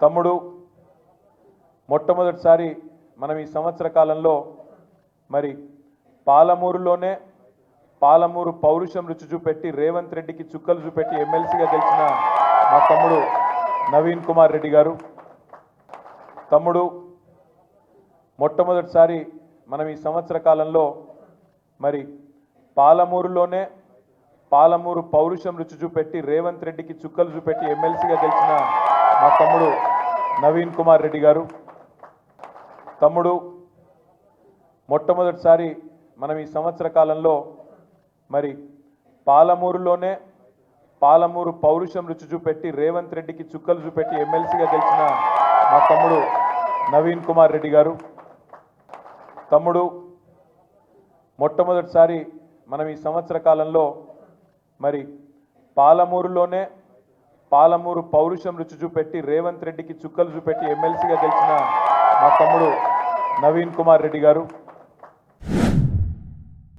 తమ్ముడు మొట్టమొదటిసారి మనం ఈ సంవత్సర కాలంలో మరి పాలమూరులోనే పాలమూరు పౌరుషం రుచి చూపెట్టి రేవంత్ రెడ్డికి చుక్కలు చూపెట్టి ఎమ్మెల్సీగా గెలిచిన మా తమ్ముడు నవీన్ కుమార్ రెడ్డి గారు. తమ్ముడు మొట్టమొదటిసారి మనం ఈ సంవత్సర కాలంలో మరి పాలమూరులోనే పాలమూరు పౌరుషం రుచి చూపెట్టి రేవంత్ రెడ్డికి చుక్కలు చూపెట్టి ఎమ్మెల్సీగా గెలిచిన మా తమ్ముడు నవీన్ కుమార్ రెడ్డి గారు. తమ్ముడు మొట్టమొదటిసారి మనం ఈ సంవత్సర కాలంలో మరి పాలమూరులోనే పాలమూరు పౌరుషం రుచి చూపెట్టి రేవంత్ రెడ్డికి చుక్కలు చూపెట్టి ఎమ్మెల్సీగా గెలిచిన మా తమ్ముడు నవీన్ కుమార్ రెడ్డి గారు. తమ్ముడు మొట్టమొదటిసారి మనం ఈ సంవత్సర కాలంలో మరి పాలమూరులోనే పాలమూరు పౌరుషం రుచి చూపెట్టి రేవంత్ రెడ్డికి చుక్కలు చూపెట్టి ఎమ్మెల్సీగా గెలిచిన మా తమ్ముడు నవీన్ కుమార్ రెడ్డి గారు.